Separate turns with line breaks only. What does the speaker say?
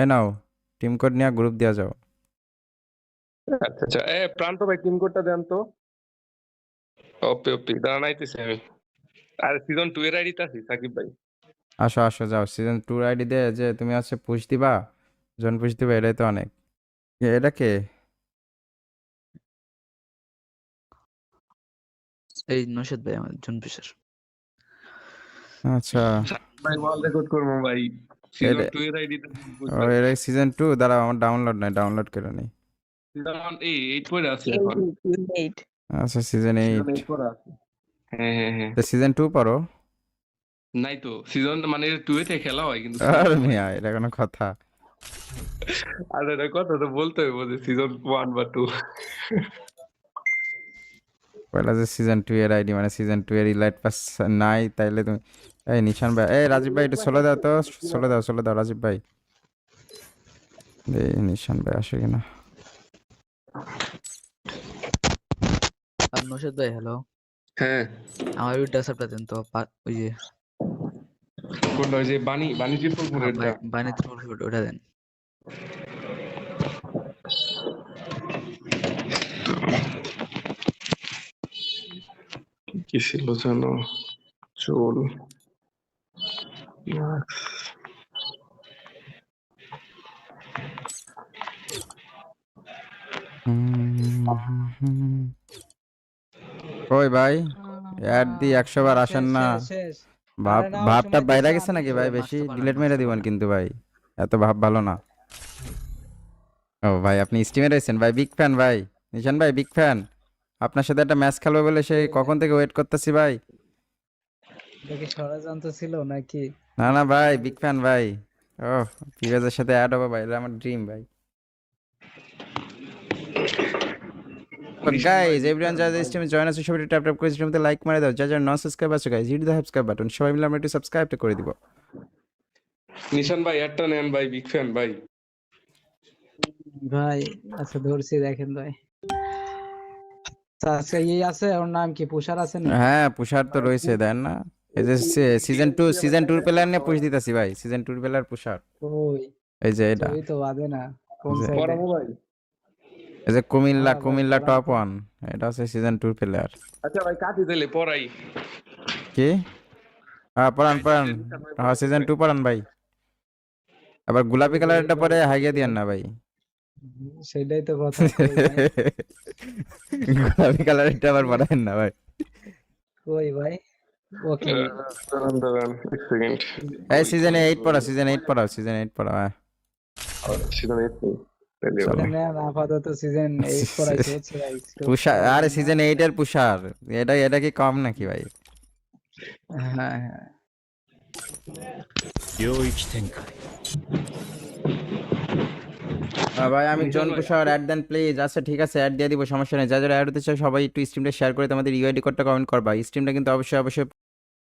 এই নাও team code নিয়ে গ্রুপ দিয়া যাও।
আচ্ছা আচ্ছা এ প্রান্ত ভাই টিম কোডটা দেন তো। ওপি ওপি দাঁড়ান আইতেছি আমি। আর সিজন টু এর আইডিতে আছি সাকিব ভাই।
আসো আসো যাও। সিজন টুর আইডি দে যে তুমি আছে পুশ দিবা জন পুশ দিবা এটাই তো অনেক। এটা কে?
এই নৌশাদ ভাই আমার জন পিসার
আচ্ছা।
ভাই ওয়ার্ল্ড রেকর্ড করব ভাই। এর
সিজন দাঁড়াও আমার ডাউনলোড নাই ডাউনলোড করে নি
সিজন এই এইট আছে এখন।
আচ্ছা সিজন এইট
সিজন পরে আছে। হ্যাঁ হ্যাঁ হ্যাঁ।
তো সিজন টু পড়ো?
নাই তো সিজন মানে টু এতে খেলা হয় কিন্তু
আর মিয়া এটা কোনো কথা।
আর এটা কথা তো বলতে হবে যে সিজন ওয়ান বা টু
পয়লা যে সিজন টু এর আইডি মানে সিজন টু এর ইলাইট পাস নাই তাইলে তুমি এই নিশান ভাই এই রাজীব ভাই একটু সোলো দাও তো সোলো দাও সোলো দাও রাজীব ভাই। এই নিশান ভাই আসে কিনা?
আর নৌশাদ ভাই হ্যালো
হ্যাঁ।
আমার ওই ডেসাপটা দেন তো ওই যে
কোনটা ওই যে বাণী বাণী চিত্রপুরের
বানিয়ে ওটা দেন।
ছিল জানো চুল।
কই ভাই অ্যাড দি একশো বার আসেন না। ভাব ভাবটা বাইরে গেছে নাকি ভাই? বেশি ডিলেট মেরে দিবেন কিন্তু ভাই। এত ভাব ভালো না। ও ভাই আপনি স্টিমে রয়েছেন ভাই বিগ ফ্যান ভাই। নিশান ভাই বিগ ফ্যান আপনার সাথে একটা ম্যাচ খেলবে বলে সেই কখন থেকে ওয়েট করতেছি ভাই?
দেখি ষড়যন্ত্র ছিল নাকি?
না না ভাই বিগ ফ্যান ভাই। ও পিরাজের সাথে অ্যাড হবে ভাই এটা আমার ড্রিম ভাই। গাইজ এভরিওয়ান যারা স্ট্রিমে জয়েন আছে সবাই ট্যাপ ট্যাপ করে স্ট্রিমতে লাইক মারে দাও। যা যারা নন সাবস্ক্রাইব আছে guys hit the subscribe button সবাই মিলে আমরা একটু সাবস্ক্রাইবটা করে দিব।
নিশান ভাই একটা নেন ভাই বিগ ফ্যান ভাই।
ভাই আচ্ছা ধরছি দেখেন ভাই। আচ্ছা এই আছে ওর নাম কি পুষার আছে না
হ্যাঁ পুষার তো রয়েছে দেন না। এই যে সিজন টু সিজন টুর প্লেয়ার নিয়ে পুষ দিতেছি ভাই সিজন প্লেয়ার পুষার।
ওই
এই যে এটা।
ওই তো বাদে না কোন সাইডে
ভাই।
এই যে কুমিল্লা
হ্যাঁ
কুমিল্লা টপ ওয়ান এটা হচ্ছে সিজন টুর প্লেয়ার
আচ্ছা ভাই কাটি দিলে পড়াই।
কি? হ্যাঁ পড়ান পড়ান। হ্যাঁ সিজন টু পড়ান ভাই। আবার গোলাপি কালারটা পরে হাইগে দিয়েন না ভাই।
সেটাই তো কথা কই ভাই।
গোলাপি কালারটা আবার পড়ায়েন না ভাই
কই ভাই ওকে
দাঁড়ান দাঁড়ান এক সেকেন্ড
এই সিজন এইট পড়া সিজন এইট পড়াও সিজন এইট পড়াও হ্যাঁ
সিজন এইট
চলো।
নেন আপাতত সিজন 8 করাইছে হচ্ছে ভাই একটু।
পুষার আরে সিজন এইট এর পুষার এটা এটা কি কম নাকি ভাই
হ্যাঁ হ্যাঁ
领域展开
আহ, ভাই আমি জন কুশার অ্যাড দেন প্লিজ আচ্ছা ঠিক আছে অ্যাড দিয়ে দিব সমস্যা নেই। যারা অ্যাড হতে চায় সবাই একটু স্ট্রিমটা শেয়ার করে তোমাদের ইউআইডি কোডটা কমেন্ট করবা। স্ট্রিমটা কিন্তু অবশ্যই অবশ্যই